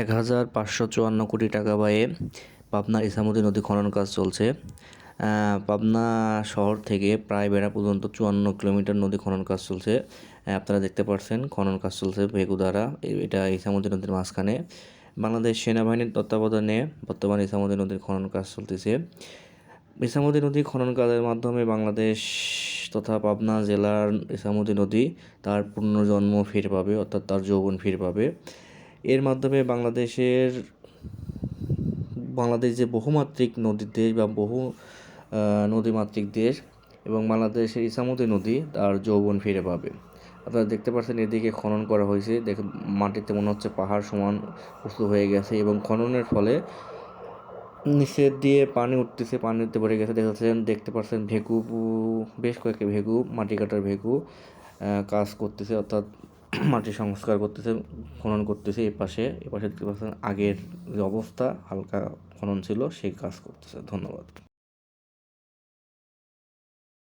এক হাজার পাঁচশো চুয়ান্ন কোটি টাকা ব্যয়ে পাবনা ইসামতি নদী খনন কাজ চলছে। পাবনা শহর থেকে প্রায় বেড়া পর্যন্ত চুয়ান্ন কিলোমিটার নদী খনন কাজ চলছে। আপনারা দেখতে পাচ্ছেন খনন কাজ চলছে ভেগু দ্বারা এটা ইসামতি নদীর মাঝখানে। বাংলাদেশ সেনাবাহিনীর তত্ত্বাবধানে বর্তমানে ইসামতি নদীর খনন কাজ চলতেছে। ইসামতি নদী খনন কাজের মাধ্যমে বাংলাদেশ তথা পাবনা জেলার ইসামতি নদী তার পুনর্জন্ম ফিরে পাবে, অর্থাৎ তার যৌবন ফিরে পাবে। এর মাধ্যমে বাংলাদেশের, বাংলাদেশ যে বহুমাত্রিক নদীর দেশ বা বহু নদীমাতৃক দেশ এবং বাংলাদেশের ইসামতি নদী তার যৌবন ফিরে পাবে। আপনারা দেখতে পাচ্ছেন এদিকে খনন করা হয়েছে। দেখে মাটিতে মনে হচ্ছে পাহাড় সমান উঁচু হয়ে গেছে এবং খননের ফলে নিচের দিয়ে পানি উঠতেছে পানিতে পড়ে গেছে। দেখা যাচ্ছে, দেখতে পাচ্ছেন ভেকু, বেশ কয়েকটি ভেকু, মাটি কাটার ভেকু কাজ করতেছে, অর্থাৎ মাটি সংস্কার করতেছে। খনন করতেছে এপাশে এপাশে দেখতে আগের যে অবস্থা, হালকা খনন ছিল, সেই কাজ করতেছে। ধন্যবাদ।